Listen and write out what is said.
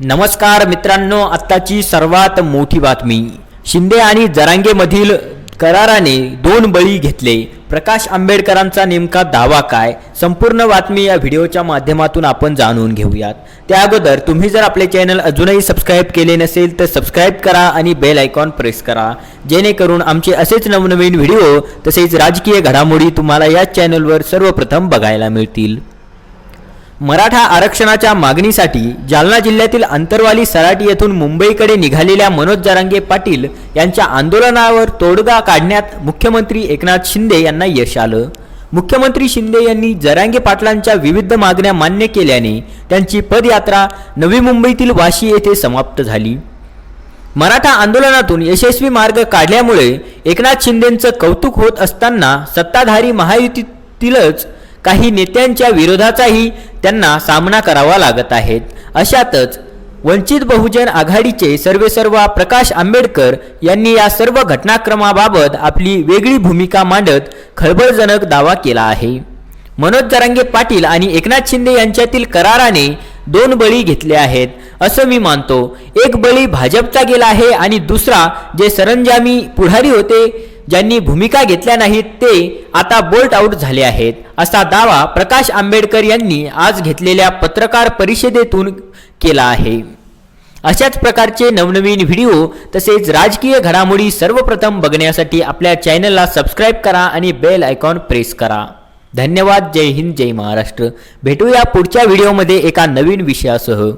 नमस्कार मित्रांनो आत्ताची सर्वात मोठी बातमी. शिंदे आणि जरांगेमधील कराराने दोन बळी घेतले. प्रकाश आंबेडकरांचा नेमका दावा काय? संपूर्ण बातमी या व्हिडिओच्या माध्यमातून आपण जाणून घेऊयात. त्या अगोदर तुम्ही जर आपले चॅनल अजूनही सबस्क्राईब केले नसेल तर सबस्क्राईब करा आणि बेल आयकॉन प्रेस करा. जेणेकरून आमचे असेच नवनवीन व्हिडिओ तसेच राजकीय घडामोडी तुम्हाला या चॅनलवर सर्वप्रथम बघायला मिळतील. मराठा आरक्षणाच्या मागणीसाठी जालना जिल्ह्यातील अंतरवाली सराटी येथून मुंबईकडे निघालेल्या मनोज जरांगे पाटील यांच्या आंदोलनावर तोडगा काढण्यात मुख्यमंत्री एकनाथ शिंदे यांना यश आलं. मुख्यमंत्री शिंदे यांनी जरांगे पाटलांच्या विविध मागण्या मान्य केल्याने त्यांची पदयात्रा नवी मुंबईतील वाशी येथे समाप्त झाली. मराठा आंदोलनातून यशस्वी मार्ग काढल्यामुळे एकनाथ शिंदेंचं कौतुक होत असताना सत्ताधारी महायुतीतीलच काही नेत्यांच्या विरोधाचाही त्यांना सामना करावा लागत आहेत. अशातच वंचित बहुजन आघाडीचे सर्वेसर्वा प्रकाश आंबेडकर यांनी या सर्व घटनाक्रमाबाबत आपली वेगळी भूमिका मांडत खळबळजनक दावा केला आहे. मनोज जरांगे पाटील आणि एकनाथ शिंदे यांच्यातील कराराने दोन बळी घेतले आहेत असं मी मानतो. एक बळी भाजपचा गेला आहे आणि दुसरा जे सरंजामी पुढारी होते ज्यांनी भूमिका घेतल्या नाहीत ते आता बोल्ट आऊट झाले आहेत. असा दावा प्रकाश आंबेडकर यांनी आज घेतलेल्या पत्रकार परिषदेतून केला आहे. अशाच प्रकारचे नवनवीन व्हिडिओ तसेच राजकीय घडामोडी सर्वप्रथम बघण्यासाठी आपल्या चॅनलला सबस्क्राईब करा आणि बेल आयकॉन प्रेस करा. धन्यवाद. जय हिंद. जय महाराष्ट्र. भेटूया पुढच्या व्हिडिओमध्ये एका नवीन विषयासह.